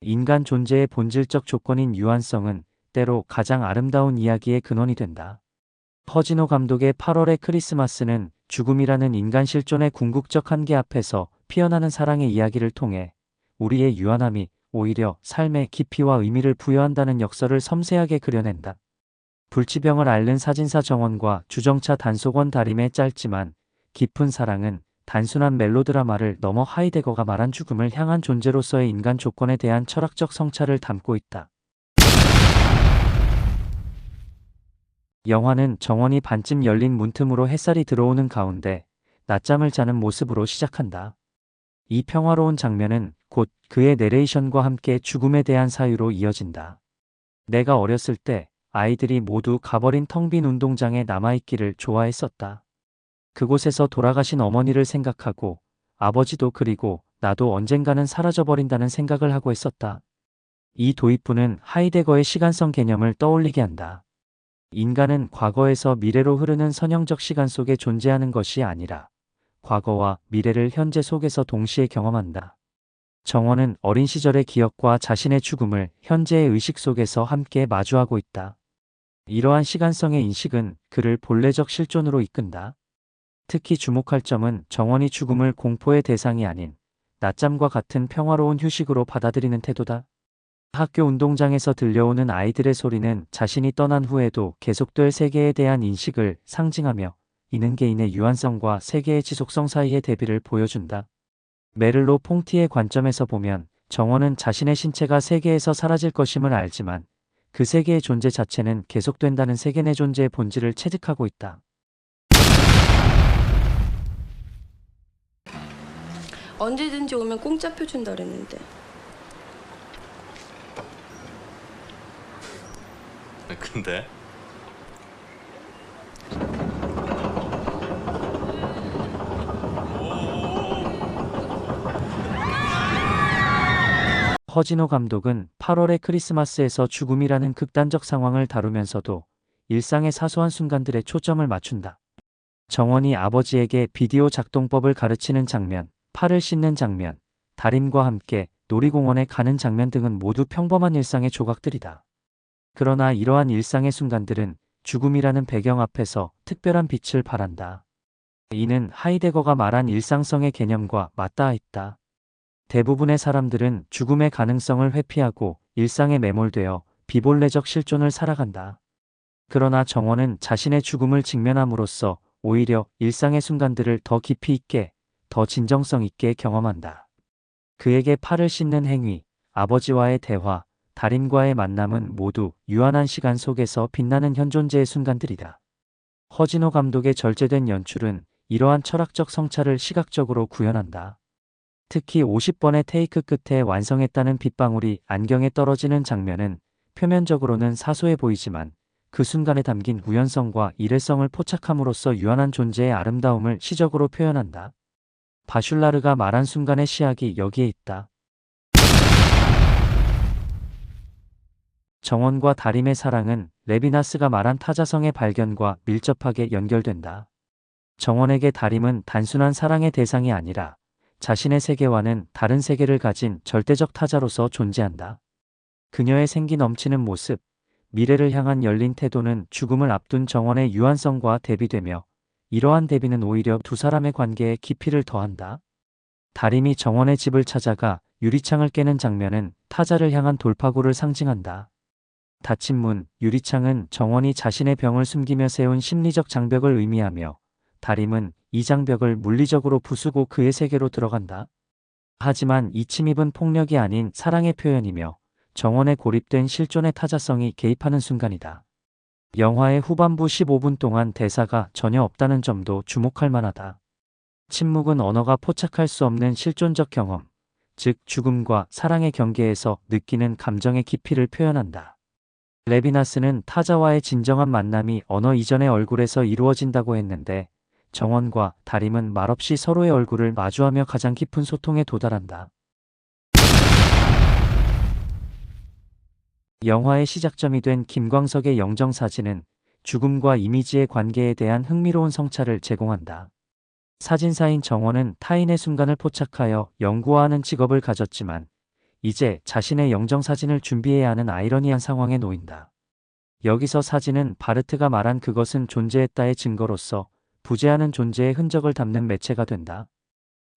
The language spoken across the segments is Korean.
인간 존재의 본질적 조건인 유한성은 때로 가장 아름다운 이야기의 근원이 된다. 허진호 감독의 8월의 크리스마스는 죽음이라는 인간 실존의 궁극적 한계 앞에서 피어나는 사랑의 이야기를 통해 우리의 유한함이 오히려 삶의 깊이와 의미를 부여한다는 역설을 섬세하게 그려낸다. 불치병을 앓는 사진사 정원과 주정차 단속원 다림의 짧지만 깊은 사랑은 단순한 멜로드라마를 넘어 하이데거가 말한 죽음을 향한 존재로서의 인간 조건에 대한 철학적 성찰을 담고 있다. 영화는 정원이 반쯤 열린 문틈으로 햇살이 들어오는 가운데 낮잠을 자는 모습으로 시작한다. 이 평화로운 장면은 곧 그의 내레이션과 함께 죽음에 대한 사유로 이어진다. 내가 어렸을 때 아이들이 모두 가버린 텅 빈 운동장에 남아있기를 좋아했었다. 그곳에서 돌아가신 어머니를 생각하고 아버지도 그리고 나도 언젠가는 사라져버린다는 생각을 하고 있었다. 이 도입부는 하이데거의 시간성 개념을 떠올리게 한다. 인간은 과거에서 미래로 흐르는 선형적 시간 속에 존재하는 것이 아니라 과거와 미래를 현재 속에서 동시에 경험한다. 정원은 어린 시절의 기억과 자신의 죽음을 현재의 의식 속에서 함께 마주하고 있다. 이러한 시간성의 인식은 그를 본래적 실존으로 이끈다. 특히 주목할 점은 정원이 죽음을 공포의 대상이 아닌 낮잠과 같은 평화로운 휴식으로 받아들이는 태도다. 학교 운동장에서 들려오는 아이들의 소리는 자신이 떠난 후에도 계속될 세계에 대한 인식을 상징하며 이는 개인의 유한성과 세계의 지속성 사이의 대비를 보여준다. 메를로 퐁티의 관점에서 보면 정원은 자신의 신체가 세계에서 사라질 것임을 알지만 그 세계의 존재 자체는 계속된다는 세계 내 존재의 본질을 체득하고 있다. 언제든지 오면 공짜표 준다 그랬는데 근데 허진호 감독은 8월의 크리스마스에서 죽음이라는 극단적 상황을 다루면서도 일상의 사소한 순간들에 초점을 맞춘다. 정원이 아버지에게 비디오 작동법을 가르치는 장면, 팔을 씻는 장면, 달인과 함께 놀이공원에 가는 장면 등은 모두 평범한 일상의 조각들이다. 그러나 이러한 일상의 순간들은 죽음이라는 배경 앞에서 특별한 빛을 발한다. 이는 하이데거가 말한 일상성의 개념과 맞닿아 있다. 대부분의 사람들은 죽음의 가능성을 회피하고 일상에 매몰되어 비본래적 실존을 살아간다. 그러나 정원은 자신의 죽음을 직면함으로써 오히려 일상의 순간들을 더 깊이 있게, 더 진정성 있게 경험한다. 그에게 팔을 씻는 행위, 아버지와의 대화, 달인과의 만남은 모두 유한한 시간 속에서 빛나는 현존재의 순간들이다. 허진호 감독의 절제된 연출은 이러한 철학적 성찰을 시각적으로 구현한다. 특히 50번의 테이크 끝에 완성했다는 빗방울이 안경에 떨어지는 장면은 표면적으로는 사소해 보이지만 그 순간에 담긴 우연성과 일회성을 포착함으로써 유한한 존재의 아름다움을 시적으로 표현한다. 바슐라르가 말한 순간의 시약이 여기에 있다. 정원과 다림의 사랑은 레비나스가 말한 타자성의 발견과 밀접하게 연결된다. 정원에게 다림은 단순한 사랑의 대상이 아니라 자신의 세계와는 다른 세계를 가진 절대적 타자로서 존재한다. 그녀의 생기 넘치는 모습, 미래를 향한 열린 태도는 죽음을 앞둔 정원의 유한성과 대비되며 이러한 대비는 오히려 두 사람의 관계에 깊이를 더한다. 다림이 정원의 집을 찾아가 유리창을 깨는 장면은 타자를 향한 돌파구를 상징한다. 닫힌 문, 유리창은 정원이 자신의 병을 숨기며 세운 심리적 장벽을 의미하며 다림은 이 장벽을 물리적으로 부수고 그의 세계로 들어간다. 하지만 이 침입은 폭력이 아닌 사랑의 표현이며 정원에 고립된 실존의 타자성이 개입하는 순간이다. 영화의 후반부 15분 동안 대사가 전혀 없다는 점도 주목할 만하다. 침묵은 언어가 포착할 수 없는 실존적 경험, 즉 죽음과 사랑의 경계에서 느끼는 감정의 깊이를 표현한다. 레비나스는 타자와의 진정한 만남이 언어 이전의 얼굴에서 이루어진다고 했는데 정원과 다림은 말없이 서로의 얼굴을 마주하며 가장 깊은 소통에 도달한다. 영화의 시작점이 된 김광석의 영정사진은 죽음과 이미지의 관계에 대한 흥미로운 성찰을 제공한다. 사진사인 정원은 타인의 순간을 포착하여 연구하는 직업을 가졌지만 이제 자신의 영정사진을 준비해야 하는 아이러니한 상황에 놓인다. 여기서 사진은 바르트가 말한 그것은 존재했다의 증거로서 부재하는 존재의 흔적을 담는 매체가 된다.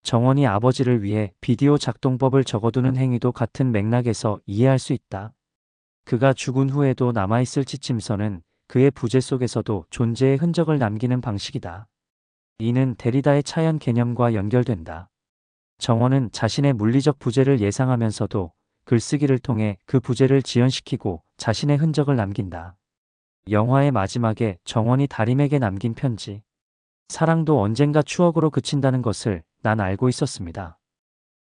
정원이 아버지를 위해 비디오 작동법을 적어두는 행위도 같은 맥락에서 이해할 수 있다. 그가 죽은 후에도 남아있을 지침서는 그의 부재 속에서도 존재의 흔적을 남기는 방식이다. 이는 데리다의 차연 개념과 연결된다. 정원은 자신의 물리적 부재를 예상하면서도 글쓰기를 통해 그 부재를 지연시키고 자신의 흔적을 남긴다. 영화의 마지막에 정원이 다림에게 남긴 편지. 사랑도 언젠가 추억으로 그친다는 것을 난 알고 있었습니다.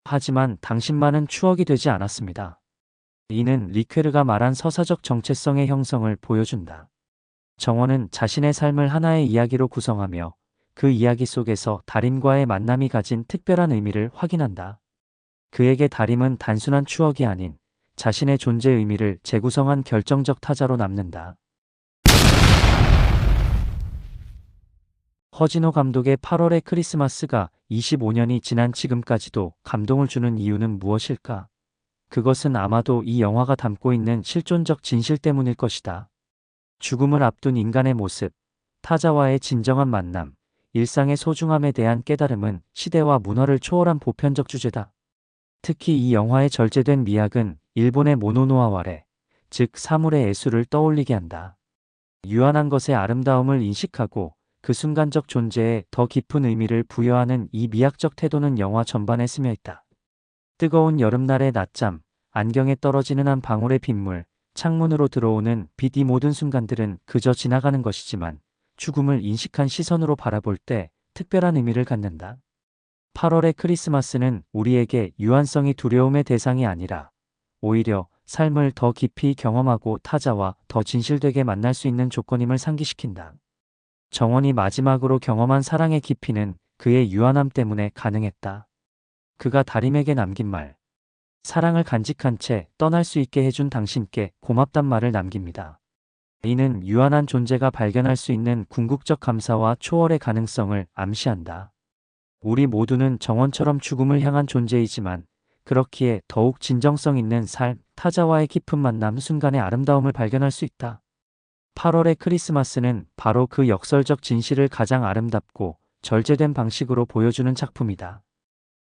하지만 당신만은 추억이 되지 않았습니다. 이는 리퀘르가 말한 서사적 정체성의 형성을 보여준다. 정원은 자신의 삶을 하나의 이야기로 구성하며 그 이야기 속에서 달인과의 만남이 가진 특별한 의미를 확인한다. 그에게 다림은 단순한 추억이 아닌 자신의 존재 의미를 재구성한 결정적 타자로 남는다. 허진호 감독의 8월의 크리스마스가 25년이 지난 지금까지도 감동을 주는 이유는 무엇일까? 그것은 아마도 이 영화가 담고 있는 실존적 진실 때문일 것이다. 죽음을 앞둔 인간의 모습, 타자와의 진정한 만남, 일상의 소중함에 대한 깨달음은 시대와 문화를 초월한 보편적 주제다. 특히 이 영화의 절제된 미학은 일본의 모노노아와레, 즉 사물의 예술을 떠올리게 한다. 유한한 것의 아름다움을 인식하고 그 순간적 존재에 더 깊은 의미를 부여하는 이 미학적 태도는 영화 전반에 스며 있다. 뜨거운 여름날의 낮잠, 안경에 떨어지는 한 방울의 빗물, 창문으로 들어오는 빛 이 모든 순간들은 그저 지나가는 것이지만 죽음을 인식한 시선으로 바라볼 때 특별한 의미를 갖는다. 8월의 크리스마스는 우리에게 유한성이 두려움의 대상이 아니라 오히려 삶을 더 깊이 경험하고 타자와 더 진실되게 만날 수 있는 조건임을 상기시킨다. 정원이 마지막으로 경험한 사랑의 깊이는 그의 유한함 때문에 가능했다. 그가 다림에게 남긴 말. 사랑을 간직한 채 떠날 수 있게 해준 당신께 고맙단 말을 남깁니다. 이는 유한한 존재가 발견할 수 있는 궁극적 감사와 초월의 가능성을 암시한다. 우리 모두는 정원처럼 죽음을 향한 존재이지만 그렇기에 더욱 진정성 있는 삶, 타자와의 깊은 만남 순간의 아름다움을 발견할 수 있다. 8월의 크리스마스는 바로 그 역설적 진실을 가장 아름답고 절제된 방식으로 보여주는 작품이다.